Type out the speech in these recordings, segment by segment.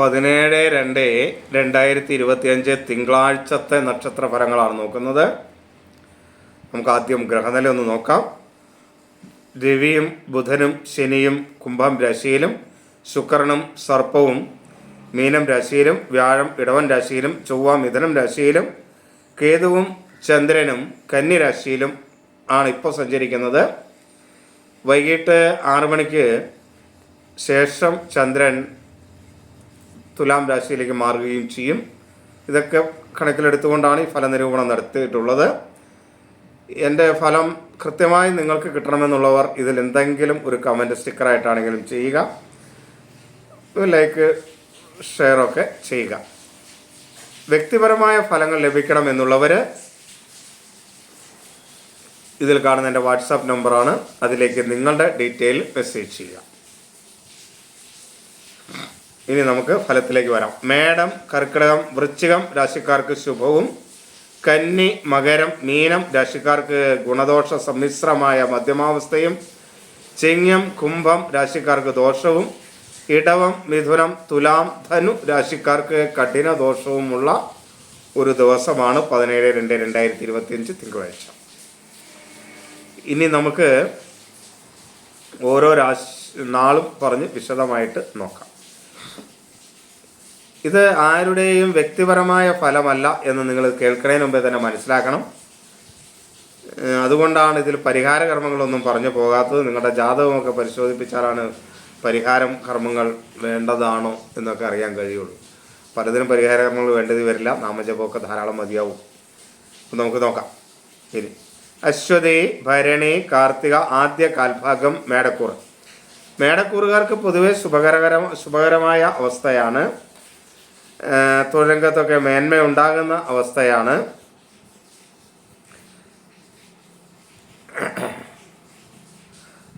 പതിനേഴ് രണ്ട് രണ്ടായിരത്തി ഇരുപത്തിയഞ്ച് തിങ്കളാഴ്ചത്തെ നക്ഷത്ര ഫലങ്ങളാണ് നോക്കുന്നത്. നമുക്ക് ആദ്യം ഗ്രഹനില ഒന്ന് നോക്കാം. രവിയും ബുധനും ശനിയും കുംഭം രാശിയിലും ശുക്രനും സർപ്പവും മീനം രാശിയിലും വ്യാഴം ഇടവൻ രാശിയിലും ചൊവ്വ മിഥുനം രാശിയിലും കേതുവും ചന്ദ്രനും കന്നി രാശിയിലും ആണ് ഇപ്പോൾ സഞ്ചരിക്കുന്നത്. വൈകിട്ട് ആറ് മണിക്ക് ശേഷം ചന്ദ്രൻ തുലാം രാശിയിലേക്ക് മാറുകയും ചെയ്യും. ഇതൊക്കെ കണക്കിലെടുത്തുകൊണ്ടാണ് ഈ ഫലനിരൂപണം നടത്തിയിട്ടുള്ളത്. എന്റെ ഫലം കൃത്യമായി നിങ്ങൾക്ക് കിട്ടണമെന്നുള്ളവർ ഇതിൽ എന്തെങ്കിലും ഒരു കമന്റ് സ്റ്റിക്കറായിട്ടാണെങ്കിലും ചെയ്യുക. ലൈക്ക് ഷെയറൊക്കെ ചെയ്യുക. വ്യക്തിപരമായ ഫലങ്ങൾ ലഭിക്കണമെന്നുള്ളവർ ഇതിൽ കാണുന്ന എന്റെ വാട്സാപ്പ് നമ്പറാണ് അതിലേക്ക് നിങ്ങളുടെ ഡീറ്റെയിൽ മെസ്സേജ് ചെയ്യുക. ഇനി നമുക്ക് ഫലത്തിലേക്ക് വരാം. മേടം കർക്കിടകം വൃശ്ചികം രാശിക്കാർക്ക് ശുഭവും. കന്നി മകരം മീനം രാശിക്കാർക്ക് ഗുണദോഷ സമ്മിശ്രമായ മധ്യമാവസ്ഥയും. ചിങ്ങം കുംഭം രാശിക്കാർക്ക് ദോഷവും. ഇടവം മിഥുനം തുലാം ധനു രാശിക്കാർക്ക് കഠിന ദോഷവുമുള്ള ഒരു ദിവസമാണ് പതിനേഴ് രണ്ട് രണ്ടായിരത്തി ഇരുപത്തിയഞ്ച് തിങ്കളാഴ്ച. ഇനി നമുക്ക് ഓരോ രാശി നാളും പറഞ്ഞ് വിശദമായിട്ട് നോക്കാം. ഇത് ആരുടെയും വ്യക്തിപരമായ ഫലമല്ല എന്ന് നിങ്ങൾ കേൾക്കുന്നതിന് മുമ്പേ തന്നെ മനസ്സിലാക്കണം. അതുകൊണ്ടാണ് ഇതിൽ പരിഹാര കർമ്മങ്ങളൊന്നും പറഞ്ഞു പോകാത്തത്. നിങ്ങളുടെ ജാതകമൊക്കെ പരിശോധിപ്പിച്ചാലാണ് പരിഹാരം കർമ്മങ്ങൾ വേണ്ടതാണോ എന്നൊക്കെ അറിയാൻ കഴിയുള്ളൂ. പലതിനും പരിഹാര കർമ്മങ്ങൾ വേണ്ടത് വരില്ല. നാമജപമൊക്കെ ധാരാളം മതിയാവും. നമുക്ക് നോക്കാം. ശരി അശ്വതി ഭരണി കാർത്തിക ആദ്യ കാൽഭാഗം മേടക്കൂർ മേടക്കൂറുകാർക്ക് പൊതുവെ ശുഭകരകര ശുഭകരമായ അവസ്ഥയാണ്. തൊഴിലംഗത്തൊക്കെ മേന്മ ഉണ്ടാകുന്ന അവസ്ഥയാണ്.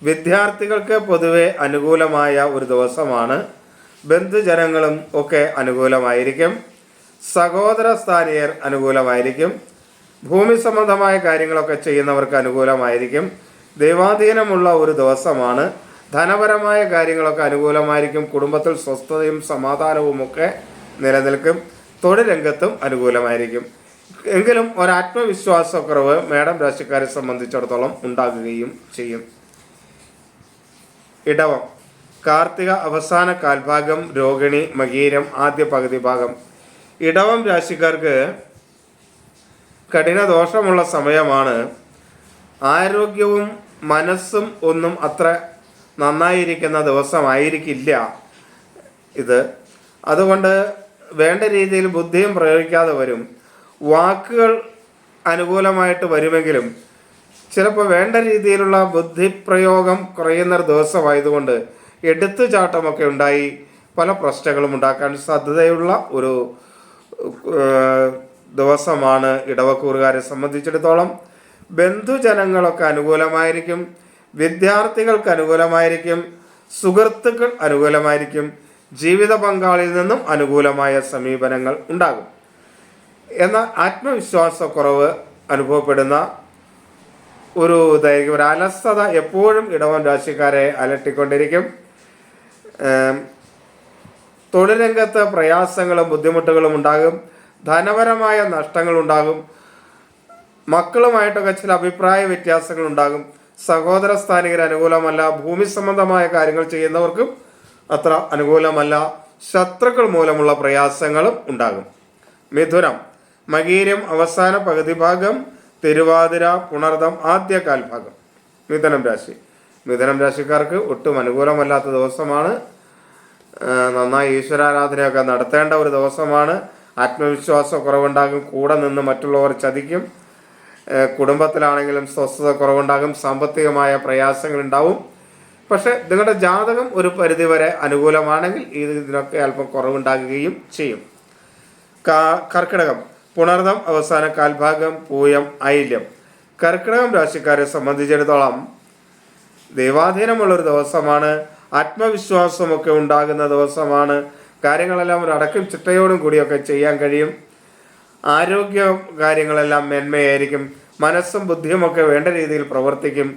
വിദ്യാർത്ഥികൾക്ക് പൊതുവെ അനുകൂലമായ ഒരു ദിവസമാണ്. ബന്ധുജനങ്ങളും ഒക്കെ അനുകൂലമായിരിക്കും. സഹോദര സ്ഥാനീയർ അനുകൂലമായിരിക്കും. ഭൂമി സംബന്ധമായ കാര്യങ്ങളൊക്കെ ചെയ്യുന്നവർക്ക് അനുകൂലമായിരിക്കും. ദൈവാധീനമുള്ള ഒരു ദിവസമാണ്. ധനപരമായ കാര്യങ്ങളൊക്കെ അനുകൂലമായിരിക്കും. കുടുംബത്തിൽ സ്വസ്ഥതയും സമാധാനവും ഒക്കെ നിലനിൽക്കും. തൊഴിൽ രംഗത്തും അനുകൂലമായിരിക്കും. എങ്കിലും ഒരാത്മവിശ്വാസക്കുറവ് മേഡം രാശിക്കാരെ സംബന്ധിച്ചിടത്തോളം ഉണ്ടാകുകയും ചെയ്യും. ഇടവം. കാർത്തിക അവസാന കാൽഭാഗം രോഹിണി മകീരം ആദ്യ പകുതി ഭാഗം. ഇടവം രാശിക്കാർക്ക് കഠിന ദോഷമുള്ള സമയമാണ്. ആരോഗ്യവും മനസ്സും ഒന്നും അത്ര നന്നായിരിക്കുന്ന ദിവസമായിരിക്കില്ല ഇത്. അതുകൊണ്ട് വേണ്ട രീതിയിൽ ബുദ്ധിയും പ്രയോഗിക്കാതെ വരും. വാക്കുകൾ അനുകൂലമായിട്ട് വരുമെങ്കിലും ചിലപ്പോൾ വേണ്ട രീതിയിലുള്ള ബുദ്ധിപ്രയോഗം കുറയുന്ന ഒരു ദിവസമായതുകൊണ്ട് എടുത്തുചാട്ടമൊക്കെ ഉണ്ടായി പല പ്രശ്നങ്ങളും ഉണ്ടാക്കാൻ സാധ്യതയുള്ള ഒരു ദിവസമാണ് ഇടവക്കൂറുകാരെ സംബന്ധിച്ചിടത്തോളം. ബന്ധുജനങ്ങളൊക്കെ അനുകൂലമായിരിക്കും വിദ്യാർത്ഥികൾക്ക് അനുകൂലമായിരിക്കും സുഹൃത്തുക്കൾ അനുകൂലമായിരിക്കും. ജീവിത പങ്കാളിയിൽ നിന്നും അനുകൂലമായ സമീപനങ്ങൾ ഉണ്ടാകും. എന്നാൽ ആത്മവിശ്വാസക്കുറവ് അനുഭവപ്പെടുന്ന ഒരു ദൈർഘ്യം ഒരു അലസത എപ്പോഴും ഇടവൻ രാശിക്കാരെ അലട്ടിക്കൊണ്ടിരിക്കും. തൊഴിലംഗത്ത് പ്രയാസങ്ങളും ബുദ്ധിമുട്ടുകളും ഉണ്ടാകും. ധനപരമായ നഷ്ടങ്ങൾ ഉണ്ടാകും. മക്കളുമായിട്ടൊക്കെ ചില അഭിപ്രായ വ്യത്യാസങ്ങൾ ഉണ്ടാകും. സഹോദര സ്ഥാനികർ അനുകൂലമല്ല. ഭൂമി സംബന്ധമായ കാര്യങ്ങൾ ചെയ്യുന്നവർക്കും അത്ര അനുകൂലമല്ല. ശത്രുക്കൾ മൂലമുള്ള പ്രയാസങ്ങളും ഉണ്ടാകും. മിഥുനം. മകീരം അവസാന പകുതി ഭാഗം തിരുവാതിര പുണർദം ആദ്യ കാൽഭാഗം മിഥുനം രാശി. മിഥുനം രാശിക്കാർക്ക് ഒട്ടും അനുകൂലമല്ലാത്ത ദിവസമാണ്. നന്നായി ഈശ്വരാരാധനയൊക്കെ നടത്തേണ്ട ഒരു ദിവസമാണ്. ആത്മവിശ്വാസം കുറവുണ്ടാകും. കൂടെ നിന്ന് മറ്റുള്ളവർ ചതിക്കും. കുടുംബത്തിലാണെങ്കിലും സ്വസ്ഥത കുറവുണ്ടാകും. സാമ്പത്തികമായ പ്രയാസങ്ങൾ ഉണ്ടാവും പക്ഷെ നിങ്ങളുടെ ജാതകം ഒരു പരിധിവരെ അനുകൂലമാണെങ്കിൽ ഇത് ഇതിനൊക്കെ അല്പം കുറവുണ്ടാകുകയും ചെയ്യും. കർക്കിടകം പുണർദം അവസാന കാൽഭാഗം പൂയം ഐല്യം കർക്കിടകം രാശിക്കാരെ സംബന്ധിച്ചിടത്തോളം ദൈവാധീനമുള്ളൊരു ദിവസമാണ് ആത്മവിശ്വാസമൊക്കെ ഉണ്ടാകുന്ന ദിവസമാണ് കാര്യങ്ങളെല്ലാം ഒരു അടക്കം ചിട്ടയോടും കൂടിയൊക്കെ ചെയ്യാൻ കഴിയും. ആരോഗ്യ കാര്യങ്ങളെല്ലാം മേന്മയായിരിക്കും മനസ്സും ബുദ്ധിയുമൊക്കെ വേണ്ട രീതിയിൽ പ്രവർത്തിക്കും.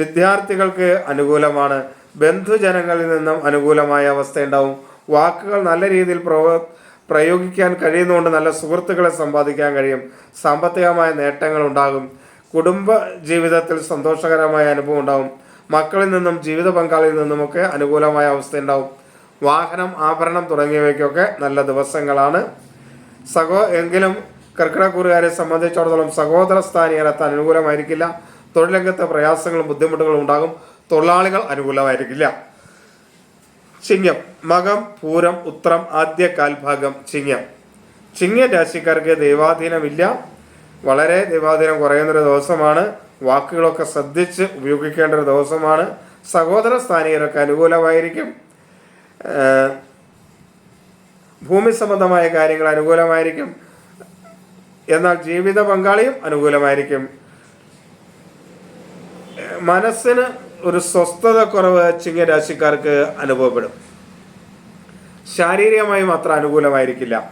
വിദ്യാർത്ഥികൾക്ക് അനുകൂലമാണ്. ബന്ധുജനങ്ങളിൽ നിന്നും അനുകൂലമായ അവസ്ഥ ഉണ്ടാവും വാക്കുകൾ നല്ല രീതിയിൽ പ്രവ പ്രയോഗിക്കാൻ കഴിയുന്നതുകൊണ്ട് നല്ല സുഹൃത്തുക്കളെ സമ്പാദിക്കാൻ കഴിയും. സാമ്പത്തികമായ നേട്ടങ്ങൾ ഉണ്ടാകും. കുടുംബ ജീവിതത്തിൽ സന്തോഷകരമായ അനുഭവം ഉണ്ടാകും മക്കളിൽ നിന്നും ജീവിത പങ്കാളിയിൽ നിന്നുമൊക്കെ അനുകൂലമായ അവസ്ഥ ഉണ്ടാവും വാഹനം ആഭരണം തുടങ്ങിയവയ്ക്കൊക്കെ നല്ല ദിവസങ്ങളാണ്. സഹോ എങ്കിലും കർക്കിടക്കൂറുകാരെ സംബന്ധിച്ചിടത്തോളം സഹോദര സ്ഥാനീയരെത്താൻ അനുകൂലമായിരിക്കില്ല. തൊഴിലംഗത്തെ പ്രയാസങ്ങളും ബുദ്ധിമുട്ടുകളും ഉണ്ടാകും. തൊഴിലാളികൾ അനുകൂലമായിരിക്കില്ല. ചിങ്ങം മകം പൂരം ഉത്രം ആദ്യ കാൽഭാഗം ചിങ്ങം. ചിങ്ങ രാശിക്കാർക്ക് ദൈവാധീനമില്ല. വളരെ ദൈവാധീനം കുറയുന്നൊരു ദിവസമാണ്. വാക്കുകളൊക്കെ ശ്രദ്ധിച്ച് ഉപയോഗിക്കേണ്ട ഒരു ദിവസമാണ്. സഹോദര സ്ഥാനീയരൊക്കെ അനുകൂലമായിരിക്കും. ഭൂമി സംബന്ധമായ കാര്യങ്ങൾ അനുകൂലമായിരിക്കും. എന്നാൽ ജീവിത പങ്കാളിയും അനുകൂലമായിരിക്കും. മനസ്സിന് ഒരു സ്വസ്ഥത കുറവ് ചിങ്ങരാശിക്കാർക്ക് അനുഭവപ്പെടും. ശാരീരികമായി മാത്രം അനുകൂലമായിരിക്കില്ല.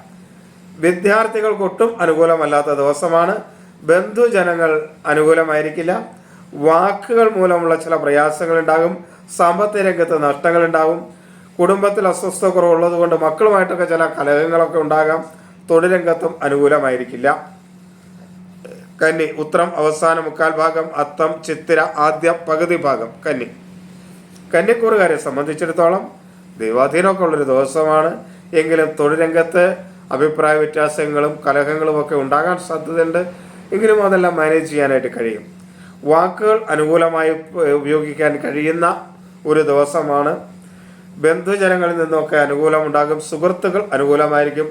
വിദ്യാർത്ഥികൾക്ക് ഒട്ടും അനുകൂലമല്ലാത്ത ദിവസമാണ്. ബന്ധുജനങ്ങൾ അനുകൂലമായിരിക്കില്ല. വാക്കുകൾ മൂലമുള്ള ചില പ്രയാസങ്ങൾ ഉണ്ടാകും സാമ്പത്തിക രംഗത്ത് നഷ്ടങ്ങൾ ഉണ്ടാകും കുടുംബത്തിൽ അസ്വസ്ഥ കുറവുള്ളത് കൊണ്ട് മക്കളുമായിട്ടൊക്കെ ചില കലഹങ്ങളൊക്കെ ഉണ്ടാകാം. തൊഴിലംഗത്തും അനുകൂലമായിരിക്കില്ല. കന്നി ഉത്രം അവസാന മുക്കാൽ ഭാഗം അത്തം ചിത്തിര ആദ്യ പകുതി ഭാഗം കന്നി. കന്നിക്കൂറുകാരെ സംബന്ധിച്ചിടത്തോളം ദൈവാധീനമൊക്കെ ഉള്ളൊരു ദിവസമാണ്. എങ്കിലും തൊഴിൽ രംഗത്ത് അഭിപ്രായ വ്യത്യാസങ്ങളും കലഹങ്ങളും ഒക്കെ ഉണ്ടാകാൻ സാധ്യതയുണ്ട്. എങ്കിലും അതെല്ലാം മാനേജ് ചെയ്യാനായിട്ട് കഴിയും. വാക്കുകൾ അനുകൂലമായി ഉപയോഗിക്കാൻ കഴിയുന്ന ഒരു ദിവസമാണ്. ബന്ധുജനങ്ങളിൽ നിന്നൊക്കെ അനുകൂലമുണ്ടാകും. സുഹൃത്തുക്കൾ അനുകൂലമായിരിക്കും.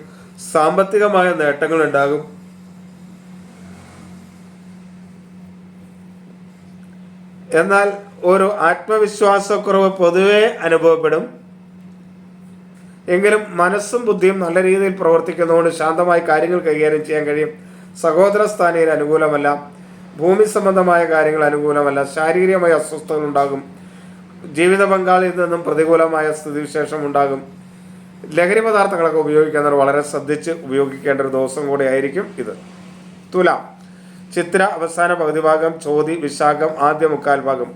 സാമ്പത്തികമായ നേട്ടങ്ങൾ ഉണ്ടാകും എന്നാൽ ഒരു ആത്മവിശ്വാസക്കുറവ് പൊതുവെ അനുഭവപ്പെടും. എങ്കിലും മനസ്സും ബുദ്ധിയും നല്ല രീതിയിൽ പ്രവർത്തിക്കുന്നതുകൊണ്ട് ശാന്തമായി കാര്യങ്ങൾ കൈകാര്യം ചെയ്യാൻ കഴിയും. സഹോദര സ്ഥാനീയർ അനുകൂലമല്ല. ഭൂമി സംബന്ധമായ കാര്യങ്ങൾ അനുകൂലമല്ല. ശാരീരികമായ അസ്വസ്ഥതകൾ ഉണ്ടാകും. ജീവിത പങ്കാളിയിൽ നിന്നും പ്രതികൂലമായ സ്ഥിതിവിശേഷം ഉണ്ടാകും. ലഹരി പദാർത്ഥങ്ങളൊക്കെ ഉപയോഗിക്കുന്നവർ വളരെ ശ്രദ്ധിച്ച് ഉപയോഗിക്കേണ്ട ഒരു ദിവസം കൂടെ ആയിരിക്കും ഇത്. തുലാം. ചിത്ര അവസാന പകുതി ഭാഗം ചോതി വിശാഖം ആദ്യ മുക്കാൽ ഭാഗം.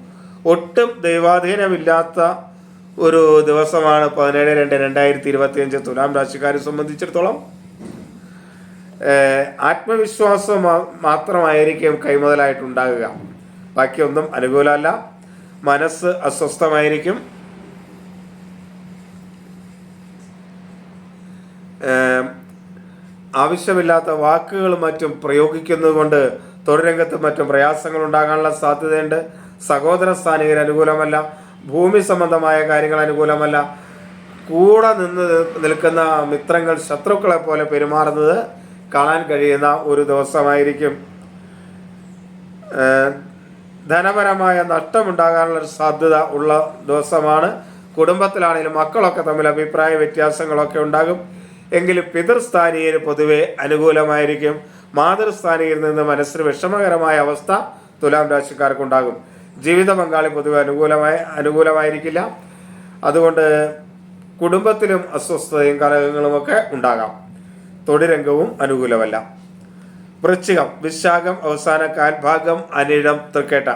ഒട്ടും ദൈവാധീനമില്ലാത്ത ഒരു ദിവസമാണ് പതിനേഴ് രണ്ട് രണ്ടായിരത്തി ഇരുപത്തി അഞ്ച് തുലാം രാശിക്കാരെ സംബന്ധിച്ചിടത്തോളം. ആത്മവിശ്വാസം മാത്രമായിരിക്കും കൈമുതലായിട്ടുണ്ടാകുക. ബാക്കിയൊന്നും അനുകൂലമല്ല. മനസ്സ് അസ്വസ്ഥമായിരിക്കും. ആവശ്യമില്ലാത്ത വാക്കുകളും മറ്റും പ്രയോഗിക്കുന്നത് കൊണ്ട് തൊഴിൽ രംഗത്തും മറ്റും പ്രയാസങ്ങൾ ഉണ്ടാകാനുള്ള സാധ്യതയുണ്ട്. സഹോദര സ്ഥാനികർ അനുകൂലമല്ല. ഭൂമി സംബന്ധമായ കാര്യങ്ങൾ അനുകൂലമല്ല. കൂടെ നിന്ന് നിൽക്കുന്ന മിത്രങ്ങൾ ശത്രുക്കളെ പോലെ പെരുമാറുന്നത് കാണാൻ കഴിയുന്ന ഒരു ദിവസമായിരിക്കും. ധനപരമായ നഷ്ടമുണ്ടാകാനുള്ള സാധ്യത ഉള്ള ദിവസമാണ്. കുടുംബത്തിലാണെങ്കിലും മക്കളൊക്കെ തമ്മിൽ അഭിപ്രായ വ്യത്യാസങ്ങളൊക്കെ ഉണ്ടാകും. എങ്കിലും പിതൃസ്ഥാനീയന് പൊതുവെ അനുകൂലമായിരിക്കും. മാതൃസ്ഥാനീയിൽ നിന്ന് മനസ്സിന് വിഷമകരമായ അവസ്ഥ തുലാം രാശിക്കാർക്കുണ്ടാകും. ജീവിത പങ്കാളി പൊതുവെ അനുകൂലമായ അനുകൂലമായിരിക്കില്ല. അതുകൊണ്ട് കുടുംബത്തിലും അസ്വസ്ഥതയും കലഹങ്ങളുമൊക്കെ ഉണ്ടാകാം. തൊടിരംഗവും അനുകൂലമല്ല. വൃശ്ചികം വിശാഖം അവസാന കാൽഭാഗം അനിഴം തൃക്കേട്ട.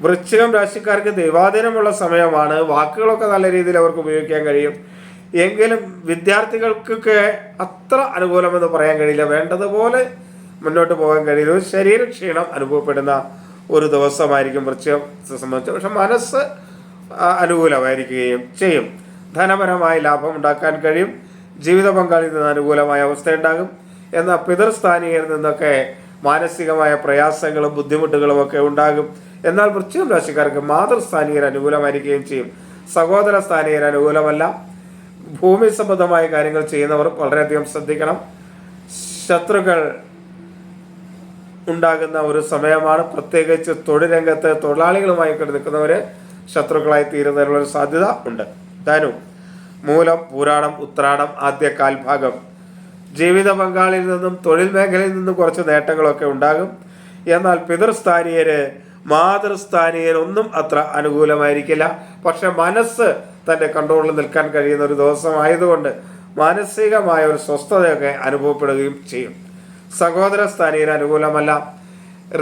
വൃശ്ചികം രാശിക്കാർക്ക് ദൈവാധീനമുള്ള സമയമാണ്. വാക്കുകളൊക്കെ നല്ല രീതിയിൽ അവർക്ക് ഉപയോഗിക്കാൻ കഴിയും. എങ്കിലും വിദ്യാർത്ഥികൾക്കൊക്കെ അത്ര അനുകൂലമെന്ന് പറയാൻ കഴിയില്ല. വേണ്ടതുപോലെ മുന്നോട്ട് പോകാൻ കഴിയില്ല. ഒരു ശരീരക്ഷീണം അനുഭവപ്പെടുന്ന ഒരു ദിവസമായിരിക്കും വൃശ്ചികത്തെ സംബന്ധിച്ച്. പക്ഷെ മനസ്സ് അനുകൂലമായിരിക്കുകയും ചെയ്യും. ധനപരമായി ലാഭം ഉണ്ടാക്കാൻ കഴിയും. ജീവിത പങ്കാളിയിൽ നിന്ന് അനുകൂലമായ അവസ്ഥയുണ്ടാകും എന്നാൽ പിതൃസ്ഥാനീയരിൽ നിന്നൊക്കെ മാനസികമായ പ്രയാസങ്ങളും ബുദ്ധിമുട്ടുകളും ഒക്കെ ഉണ്ടാകും. എന്നാൽ വൃശ്ചികം രാശിക്കാർക്ക് മാതൃസ്ഥാനീയർ അനുകൂലമായിരിക്കുകയും ചെയ്യും. സഹോദര സ്ഥാനീയർ അനുകൂലമല്ല. ഭൂമി സംബന്ധമായ കാര്യങ്ങൾ ചെയ്യുന്നവർ വളരെയധികം ശ്രദ്ധിക്കണം. ശത്രുക്കൾ ഉണ്ടാകുന്ന ഒരു സമയമാണ് പ്രത്യേകിച്ച് തൊഴിൽ രംഗത്ത് തൊഴിലാളികളുമായി നിൽക്കുന്നവര് ശത്രുക്കളായി തീരുന്നതിനുള്ള ഒരു സാധ്യത ഉണ്ട്. ധനു മൂലം പൂരാടം ഉത്രാടം ആദ്യ കാൽഭാഗം. ജീവിത പങ്കാളിയിൽ നിന്നും തൊഴിൽ മേഖലയിൽ നിന്നും കുറച്ച് നേട്ടങ്ങളൊക്കെ ഉണ്ടാകും. എന്നാൽ പിതൃസ്ഥാനീയര് മാതൃസ്ഥാനീയരൊന്നും അത്ര അനുകൂലമായിരിക്കില്ല. പക്ഷെ മനസ്സ് തന്റെ കൺട്രോളിൽ നിൽക്കാൻ കഴിയുന്ന ഒരു ദിവസമായതുകൊണ്ട് മാനസികമായ ഒരു സ്വസ്ഥതയൊക്കെ അനുഭവപ്പെടുകയും ചെയ്യും. സഹോദര സ്ഥാനീയന് അനുകൂലമല്ല.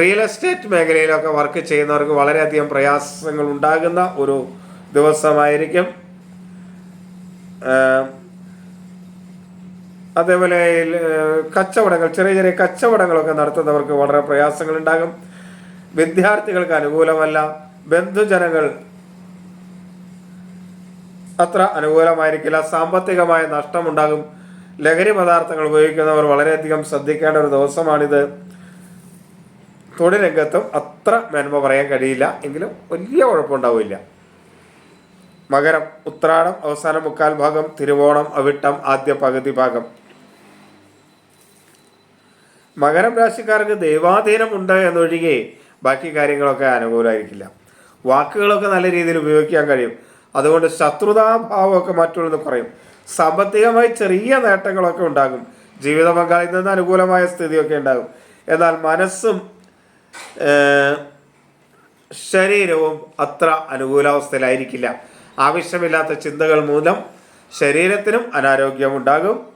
റിയൽ എസ്റ്റേറ്റ് മേഖലയിലൊക്കെ വർക്ക് ചെയ്യുന്നവർക്ക് വളരെയധികം പ്രയാസങ്ങൾ ഉണ്ടാകുന്ന ഒരു ദിവസമായിരിക്കും. അതേപോലെ കച്ചവടങ്ങൾ ചെറിയ ചെറിയ കച്ചവടങ്ങളൊക്കെ നടത്തുന്നവർക്ക് വളരെ പ്രയാസങ്ങൾ ഉണ്ടാകും വിദ്യാർത്ഥികൾക്ക് അനുകൂലമല്ല. ബന്ധുജനങ്ങൾ അത്ര അനുകൂലമായിരിക്കില്ല. സാമ്പത്തികമായ നഷ്ടമുണ്ടാകും. ലഹരി പദാർത്ഥങ്ങൾ ഉപയോഗിക്കുന്നവർ വളരെയധികം ശ്രദ്ധിക്കേണ്ട ഒരു ദിവസമാണിത്. തൊഴിൽ രംഗത്തും അത്ര മേന്മ പറയാൻ കഴിയില്ല. എങ്കിലും വലിയ കുഴപ്പമുണ്ടാവില്ല. മകരം ഉത്രാടം അവസാന മുക്കാൽ ഭാഗം തിരുവോണം അവിട്ടം ആദ്യ പകുതി ഭാഗം. മകരം രാശിക്കാർക്ക് ദൈവാധീനമുണ്ട് എന്നൊഴികെ ബാക്കി കാര്യങ്ങളൊക്കെ അനുകൂലമായിരിക്കില്ല. വാക്കുകളൊക്കെ നല്ല രീതിയിൽ ഉപയോഗിക്കാൻ കഴിയും. അതുകൊണ്ട് ശത്രുതാഭാവമൊക്കെ മറ്റുള്ളത് കുറയും. സാമ്പത്തികമായി ചെറിയ നേട്ടങ്ങളൊക്കെ ഉണ്ടാകും. ജീവിത പങ്കാളിയിൽ നിന്ന് അനുകൂലമായ സ്ഥിതിയൊക്കെ ഉണ്ടാകും. എന്നാൽ മനസ്സും ശരീരവും അത്ര അനുകൂലാവസ്ഥയിലായിരിക്കില്ല. ആവശ്യമില്ലാത്ത ചിന്തകൾ മൂലം ശരീരത്തിനും അനാരോഗ്യമുണ്ടാകും ഉണ്ടാകും.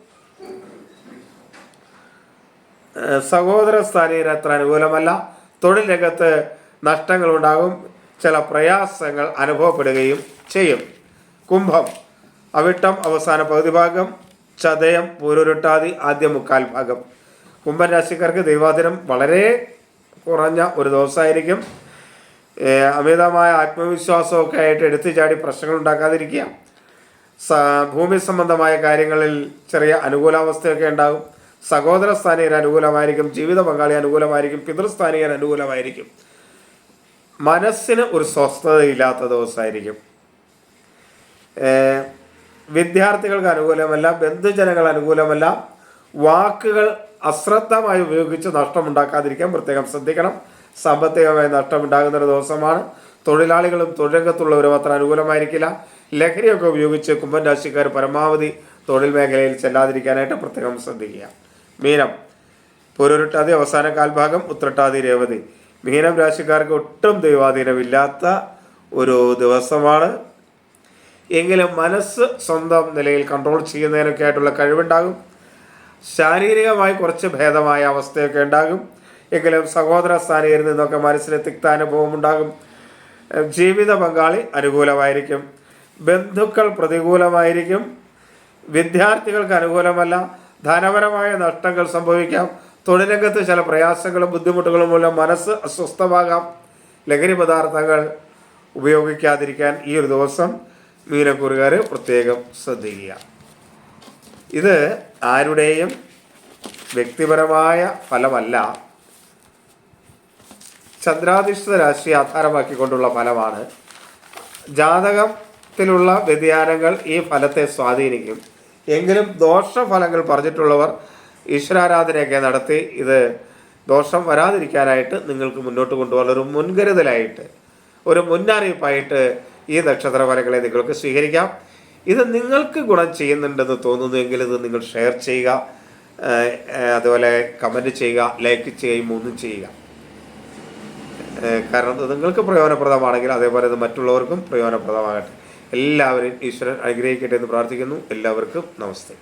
സഹോദര സ്ഥാനീയർ അത്ര അനുകൂലമല്ല. തൊഴിൽ രംഗത്ത് നഷ്ടങ്ങളുണ്ടാകും. ചില പ്രയാസങ്ങൾ അനുഭവപ്പെടുകയും ചെയ്യും. കുംഭം അവിട്ടം അവസാന പകുതി ഭാഗം ചതയം പൂരുരുട്ടാതി ആദ്യ മുക്കാൽ ഭാഗം. കുംഭൻ രാശിക്കാർക്ക് ദൈവാദിനം വളരെ കുറഞ്ഞ ഒരു ദിവസമായിരിക്കും. അമിതമായ ആത്മവിശ്വാസമൊക്കെ ആയിട്ട് എടുത്തു ചാടി പ്രശ്നങ്ങൾ ഉണ്ടാക്കാതിരിക്കുക. സ ഭൂമി സംബന്ധമായ കാര്യങ്ങളിൽ ചെറിയ അനുകൂലാവസ്ഥയൊക്കെ ഉണ്ടാകും. സഹോദര സ്ഥാനീയർ അനുകൂലമായിരിക്കും ജീവിത പങ്കാളി അനുകൂലമായിരിക്കും പിതൃസ്ഥാനീയർ അനുകൂലമായിരിക്കും. മനസ്സിന് ഒരു സ്വസ്ഥതയില്ലാത്ത ദിവസമായിരിക്കും. വിദ്യാർത്ഥികൾക്ക് അനുകൂലമല്ല ബന്ധുജനങ്ങൾ അനുകൂലമല്ല വാക്കുകൾ അശ്രദ്ധമായി ഉപയോഗിച്ച് നഷ്ടമുണ്ടാക്കാതിരിക്കാൻ പ്രത്യേകം ശ്രദ്ധിക്കണം. സാമ്പത്തികമായി നഷ്ടമുണ്ടാകുന്ന ഒരു ദിവസമാണ്. തൊഴിലാളികളും തൊഴിലംഗത്തുള്ളവരും അത്ര അനുകൂലമായിരിക്കില്ല. ലഹരിയൊക്കെ ഉപയോഗിച്ച് കുംഭൻ രാശിക്കാർ പരമാവധി തൊഴിൽ മേഖലയിൽ ചെല്ലാതിരിക്കാനായിട്ട് പ്രത്യേകം ശ്രദ്ധിക്കുക. മീനം. പുരുരുട്ടാതി അവസാന കാൽഭാഗം ഉത്രട്ടാതി രേവതി. മീനം രാശിക്കാർക്ക് ഒട്ടും ദൈവാധീനമില്ലാത്ത ഒരു ദിവസമാണ്. എങ്കിലും മനസ്സ് സ്വന്തം നിലയിൽ കൺട്രോൾ ചെയ്യുന്നതിനൊക്കെ ആയിട്ടുള്ള കഴിവുണ്ടാകും. ശാരീരികമായി കുറച്ച് ഭേദമായ അവസ്ഥയൊക്കെ ഉണ്ടാകും. എങ്കിലും സഹോദര സ്ഥാനീയരിൽ നിന്നൊക്കെ മനസ്സിന് തിക്താനുഭവം ഉണ്ടാകും. ജീവിത പങ്കാളി അനുകൂലമായിരിക്കും. ബന്ധുക്കൾ പ്രതികൂലമായിരിക്കും. വിദ്യാർത്ഥികൾക്ക് അനുകൂലമല്ല. ധനപരമായ നഷ്ടങ്ങൾ സംഭവിക്കാം. തൊഴിലംഗത്ത് ചില പ്രയാസങ്ങളും ബുദ്ധിമുട്ടുകളും മൂലം മനസ്സ് അസ്വസ്ഥമാകാം. ലഹരി പദാർത്ഥങ്ങൾ ഉപയോഗിക്കാതിരിക്കാൻ ഈ ഒരു ദിവസം മീനക്കൂറുകാർ പ്രത്യേകം ശ്രദ്ധിക്കുക. ഇത് ആരുടെയും വ്യക്തിപരമായ ഫലമല്ല. ചന്ദ്രാധിഷ്ഠിത രാശി ആധാരമാക്കിക്കൊണ്ടുള്ള ഫലമാണ്. ജാതകത്തിലുള്ള വ്യതിയാനങ്ങൾ ഈ ഫലത്തെ സ്വാധീനിക്കും. എങ്കിലും ദോഷഫലങ്ങൾ പറഞ്ഞിട്ടുള്ളവർ ഈശ്വരാരാധനയൊക്കെ നടത്തി ഇത് ദോഷം വരാതിരിക്കാനായിട്ട് നിങ്ങൾക്ക് മുന്നോട്ട് കൊണ്ടുപോകാൻ ഒരു മുൻകരുതലായിട്ട് ഒരു മുന്നറിയിപ്പായിട്ട് ഈ നക്ഷത്ര ഫലങ്ങളെ നിങ്ങൾക്ക് സ്വീകരിക്കാം. ഇത് നിങ്ങൾക്ക് ഗുണം ചെയ്യുന്നുണ്ടെന്ന് തോന്നുന്നുവെങ്കിൽ ഇത് നിങ്ങൾ ഷെയർ ചെയ്യുക അതുപോലെ കമന്റ് ചെയ്യുക ലൈക്ക് ചെയ്യുക മൂന്നും ചെയ്യുക. കാരണം ഇത് നിങ്ങൾക്ക് പ്രയോജനപ്രദമാണെങ്കിൽ അതേപോലെ ഇത് മറ്റുള്ളവർക്കും പ്രയോജനപ്രദമാകട്ടെ. എല്ലാവരും ഈശ്വരൻ അനുഗ്രഹിക്കട്ടെ എന്ന് പ്രാർത്ഥിക്കുന്നു. എല്ലാവർക്കും നമസ്തേ.